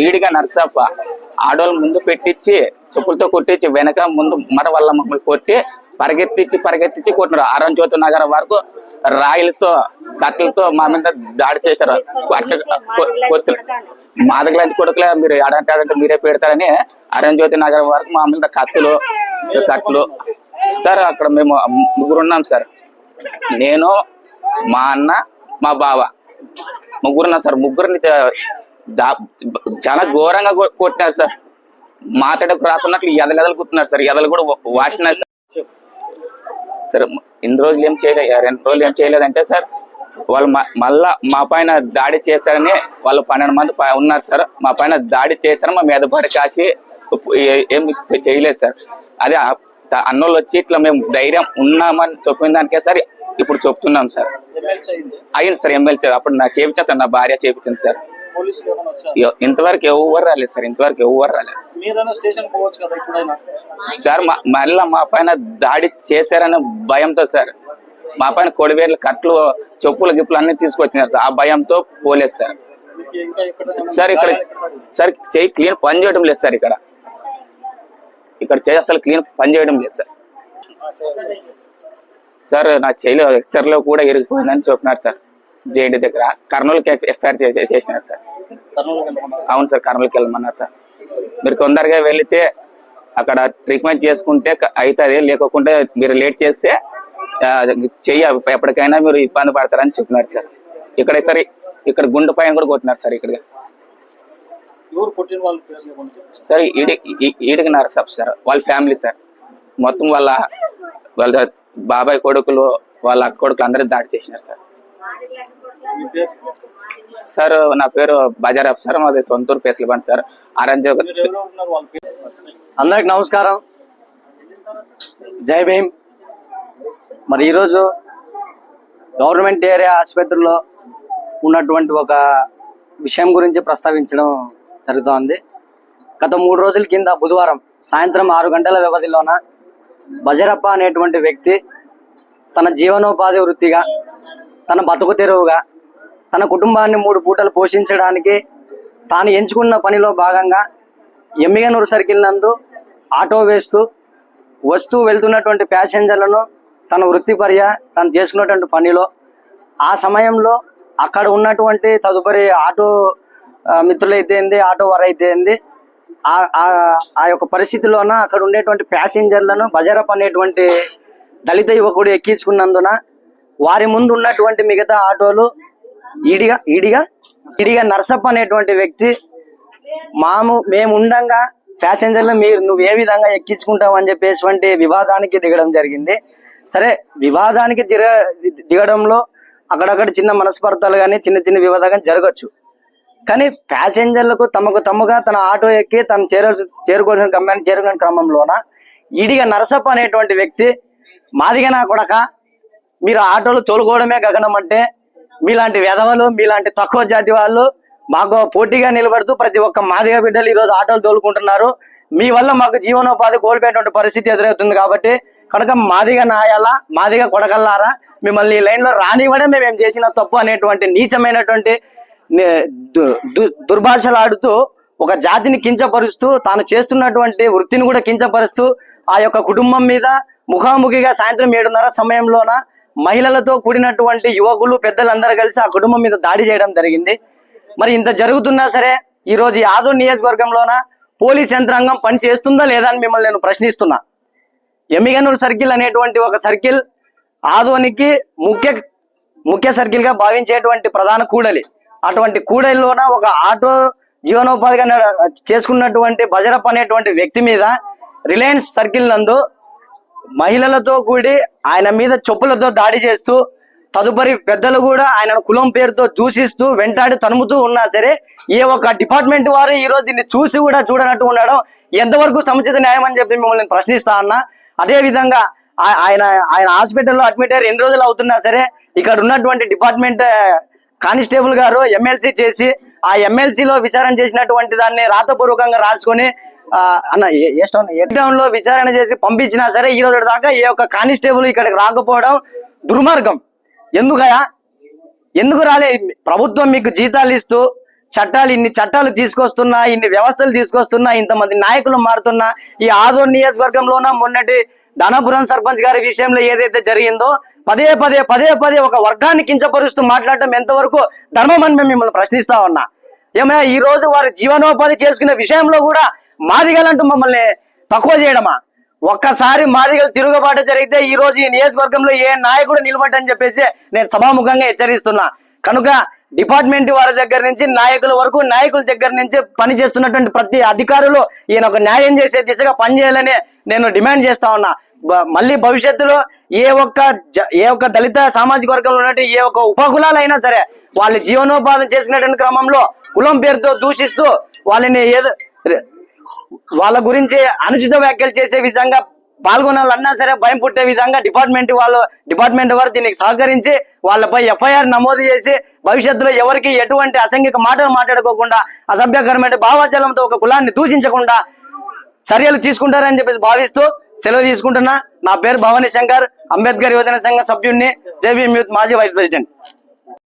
ఈడిగా నర్సప్ప ఆడవాళ్ళు ముందు పెట్టించి చెప్పులతో కొట్టించి వెనక ముందు మర వల్ల మమ్మల్ని కొట్టి పరిగెత్తించి పరిగెత్తించి కొట్టినారు. అరంజ్యోతి నగరం వరకు రాయిలతో కట్టెలతో మా మీద దాడి చేశారు. అట్ల మాదగలాంటి కొడుకులే మీరు ఎడంటే మీరే పెడతారని అరంజ్యోతి నగరం వరకు మా మీద కత్తులు కట్టలు సార్ అక్కడ మేము ముగ్గురు ఉన్నాం సార్. నేను మా అన్న మా బావ. ముగ్గురున్నాం సార్. ముగ్గురిని చాలా ఘోరంగా కొట్టినారు సార్. మాట్లాడకు రాకున్నట్లు ఎదలు ఎదలు కుట్టినారు సార్. ఎదలు కూడా వా- వాసినారు సార్ సార్ ఇన్ని రోజులు ఏం చేయలేదు రెండు రోజులు ఏం చేయలేదంటే సార్ వాళ్ళు మ- మళ్ళా మా పైన దాడి చేశారని వాళ్ళు పన్నెండు మంది ఉన్నారు సార్. మా పైన దాడి చేశారు మా మీద పడి కాసి ఏ- చేయలేదు సార్. అదే అన్నోళ్ళు వచ్చి ఇట్లా మేము ధైర్యం ఉన్నామని చెప్పిన దానికే సార్ ఇప్పుడు చెప్తున్నాం సార్. అయింది. సార్ ఎమ్మెల్యే అప్పుడు నాకు చేపించాను సార్ నా భార్య చేపించింది సార్. ఇంతవరకు ఎవరు రాలేదు సార్ ఇంతవరకు ఎవరు రాలేదు. సార్ మా- మళ్ళా మా పైన దాడి చేశారనే భయంతో సార్. మా పైన కొడివేర్లు కట్లు చెప్పులు గిప్పులు అన్ని తీసుకొచ్చినారు సార్. ఆ భయంతో పోలేదు సార్. సార్ ఇక్కడ సార్ చెయ్యి క్లీన్ పని చేయడం లేదు సార్ ఇక్కడ. ఇక్కడ చెయ్యి అసలు క్లీన్ పని చేయడం లేదు సార్. సార్. నా చెయ్యిలో ఎక్చర్లో కూడా ఇరిగిపోయిందని చెప్పినారు సార్. జేడి దగ్గర. కర్నూలుకి ఎఫ్ఐఆర్ చేసినారు సార్. కర్నూలు అవును సార్ కర్నూలుకి వెళ్ళమన్నారు సార్. మీరు తొందరగా వెళితే అక్కడ ట్రీట్మెంట్ చేసుకుంటే అవుతుంది లేకోకుండా మీరు లేట్ చేస్తే చెయ్యి ఎప్పటికైనా మీరు ఇబ్బంది పడతారని చెప్పినారు సార్. ఇక్కడ సరే ఇక్కడ గుండె పైన కూడా కొట్టినారు సార్ ఇక్కడ సార్ ఈడి ఈ- ఈడికి నరసప్ సార్. వాళ్ళ ఫ్యామిలీ సార్. మొత్తం వాళ్ళ వాళ్ళ బాబాయ్ కొడుకులు వాళ్ళ అక్క కొడుకులు అందరూ దాడి చేసినారు సార్. సార్ నా పేరు బజారాబ్ సార్ మాది సొంతూరు పేసలబండి సార్. ఆరెంజ్ అందరికి నమస్కారం. జై భీమ్. మరి ఈరోజు గవర్నమెంట్ ఏరియా ఆసుపత్రిలో ఉన్నటువంటి ఒక విషయం గురించి ప్రస్తావించడం జరుగుతోంది. గత మూడు రోజుల కింద బుధవారం సాయంత్రం ఆరు గంటల వ్యవధిలోన బజరప్ప అనేటువంటి వ్యక్తి తన జీవనోపాధి వృత్తిగా తన బతుకు తెరువుగా తన కుటుంబాన్ని మూడు పూటలు పోషించడానికి తాను ఎంచుకున్న పనిలో భాగంగా ఎమ్మిగనూరు సర్కిల్ నందు ఆటో వేస్తూ వస్తూ వెళ్తున్నటువంటి ప్యాసింజర్లను తన వృత్తిపర్యా తను చేసుకున్నటువంటి పనిలో. ఆ సమయంలో అక్కడ ఉన్నటువంటి తదుపరి ఆటో మిత్రులైతేంది మిత్రులైతే ఏంది ఆటో వారు అయితే ఏంది ఆ- ఆ- ఆ యొక్క పరిస్థితిలోన అక్కడ ఉండేటువంటి ప్యాసింజర్లను బజరప్ అనేటువంటి దళిత యువకుడు ఎక్కించుకున్నందున వారి ముందు ఉన్నటువంటి మిగతా ఆటోలు ఇడిగా ఇడిగా ఇడిగా నర్సప్ప అనేటువంటి వ్యక్తి మాము మేము ఉండంగా ప్యాసింజర్లు మీరు నువ్వు ఏ విధంగా ఎక్కించుకుంటావు అని చెప్పేటువంటి వివాదానికి దిగడం జరిగింది. సరే వివాదానికి దిగ దిగడంలో అక్కడక్కడ చిన్న మనస్పర్ధలు కానీ చిన్న చిన్న వివాదాలు జరగచ్చు. కానీ ప్యాసింజర్లకు తమకు తమ్ముగా తన ఆటో ఎక్కి తను చేరవలసి చేరుకోవాల్సిన గమ్యాన్ని చేరుకునే క్రమంలోన ఇడిగా నరసప్ప అనేటువంటి వ్యక్తి మాదిగా నా కొడక మీరు ఆటోలు తోలుకోవడమే గగనం అంటే మీలాంటి వెధవలు మీలాంటి తక్కువ జాతి వాళ్ళు మాకు పోటీగా నిలబడుతూ ప్రతి ఒక్క మాదిగ బిడ్డలు ఈరోజు ఆటోలు తోలుకుంటున్నారు. మీ వల్ల మాకు జీవనోపాధి కోల్పోయేటువంటి పరిస్థితి ఎదురవుతుంది కాబట్టి కనుక మాదిగ నాయాలా మాదిగ కొడగల్లారా మిమ్మల్ని ఈ లైన్లో రానివ్వడం మేము చేసిన తప్పు అనేటువంటి నీచమైనటువంటి దుర్భాషలాడుతూ దు- దు- ఒక జాతిని కించపరుస్తూ తాను చేస్తున్నటువంటి వృత్తిని కూడా కించపరుస్తూ ఆ యొక్క కుటుంబం మీద ముఖాముఖిగా సాయంత్రం ఏడున్నర సమయంలోన మహిళలతో కూడినటువంటి యువకులు పెద్దలందరూ కలిసి ఆ కుటుంబం మీద దాడి చేయడం జరిగింది. మరి ఇంత జరుగుతున్నా సరే ఈరోజు యాదవ్ నియోజకవర్గంలోన పోలీస్ యంత్రాంగం పని చేస్తుందా లేదా అని మిమ్మల్ని నేను ప్రశ్నిస్తున్నా. ఎమ్మిగనూరు సర్కిల్ అనేటువంటి ఒక సర్కిల్ ఆదోనికి ముఖ్య ముఖ్య సర్కిల్గా భావించేటువంటి ప్రధాన కూడలి. అటువంటి కూడలిలోన ఒక ఆటో జీవనోపాధిగా చేసుకున్నటువంటి బజరప్ అనేటువంటి వ్యక్తి మీద రిలయన్స్ సర్కిల్ నందు మహిళలతో కూడి ఆయన మీద చెప్పులతో దాడి చేస్తూ తదుపరి పెద్దలు కూడా ఆయన కులం పేరుతో దూషిస్తూ వెంటాడి తనుముతూ ఉన్నా సరే ఏ ఒక్క డిపార్ట్మెంట్ వారు ఈ రోజు దీన్ని చూసి కూడా చూడనట్టు ఉండడం ఎంతవరకు సముచిత న్యాయం అని చెప్పి మిమ్మల్ని ప్రశ్నిస్తా అన్నా. అదే విధంగా ఆయన ఆయన హాస్పిటల్లో అడ్మిట్ అయ్యారు ఎన్ని రోజులు అవుతున్నా సరే ఇక్కడ ఉన్నటువంటి డిపార్ట్మెంట్ కానిస్టేబుల్ గారు ఎమ్మెల్సీ చేసి ఆ ఎమ్మెల్సీలో విచారణ చేసినటువంటి దాన్ని రాతపూర్వకంగా రాసుకొని అన్న ఏ- ఏ స్టోన్ ఏ టౌన్లో విచారణ చేసి పంపించినా సరే ఈ రోజు దాకా ఏ ఒక్క కానిస్టేబుల్ ఇక్కడికి రాకపోవడం దుర్మార్గం. ఎందుకయా ఎందుకు రాలే? ప్రభుత్వం మీకు జీతాలు ఇస్తూ చట్టాలు ఇన్ని చట్టాలు తీసుకొస్తున్నా ఇన్ని వ్యవస్థలు తీసుకొస్తున్నా ఇంతమంది నాయకులు మారుతున్నా ఈ ఆదోర్ నియోజకవర్గంలోన మొన్నటి ధనపురం సర్పంచ్ గారి విషయంలో ఏదైతే జరిగిందో పదే పదే పదే పదే ఒక వర్గాన్ని కించపరుస్తూ మాట్లాడటం ఎంతవరకు ధర్మం అని మేము మిమ్మల్ని ప్రశ్నిస్తా ఉన్నా. ఏమైనా ఈ రోజు వారు జీవనోపాధి చేసుకునే విషయంలో కూడా మాదిగలంటూ మమ్మల్ని తక్కువ చేయడమా? ఒక్కసారి మాదిగలు తిరుగుబాటు జరిగితే ఈ రోజు ఈ నియోజకవర్గంలో ఏ నాయకుడు నిలబడ్డని చెప్పేసి నేను సభాముఖంగా హెచ్చరిస్తున్నా. కనుక డిపార్ట్మెంట్ వారి దగ్గర నుంచి నాయకుల వరకు నాయకుల దగ్గర నుంచి పనిచేస్తున్నటువంటి ప్రతి అధికారులు ఈయన ఒక న్యాయం చేసే దిశగా పనిచేయాలని నేను డిమాండ్ చేస్తా ఉన్నా. మళ్ళీ భవిష్యత్తులో ఏ ఒక్క ఏ ఒక్క దళిత సామాజిక వర్గంలో ఉన్నటువంటి ఏ ఒక్క ఉపకులాలైనా సరే వాళ్ళు జీవనోపాధి చేసినటువంటి క్రమంలో కులం పేరుతో దూషిస్తూ వాళ్ళని ఏదో వాళ్ళ గురించి అనుచిత వ్యాఖ్యలు చేసే విధంగా పాల్గొనాలన్నా సరే భయం పుట్టే విధంగా డిపార్ట్మెంట్ వాళ్ళు డిపార్ట్మెంట్ వారు దీనికి సహకరించి వాళ్ళపై ఎఫ్ఐఆర్ నమోదు చేసి భవిష్యత్తులో ఎవరికి ఎటువంటి అసంఘిక మాటలు మాట్లాడుకోకుండా అసభ్యకరమైన భావాచలంతో ఒక కులాన్ని దూషించకుండా చర్యలు తీసుకుంటారని చెప్పేసి భావిస్తూ సెలవు తీసుకుంటున్నా. నా పేరు భవానీ శంకర్ అంబేద్కర్ యువజన సంఘ సభ్యుడిని జేబీఎం యూత్ మాజీ వైస్ ప్రెసిడెంట్.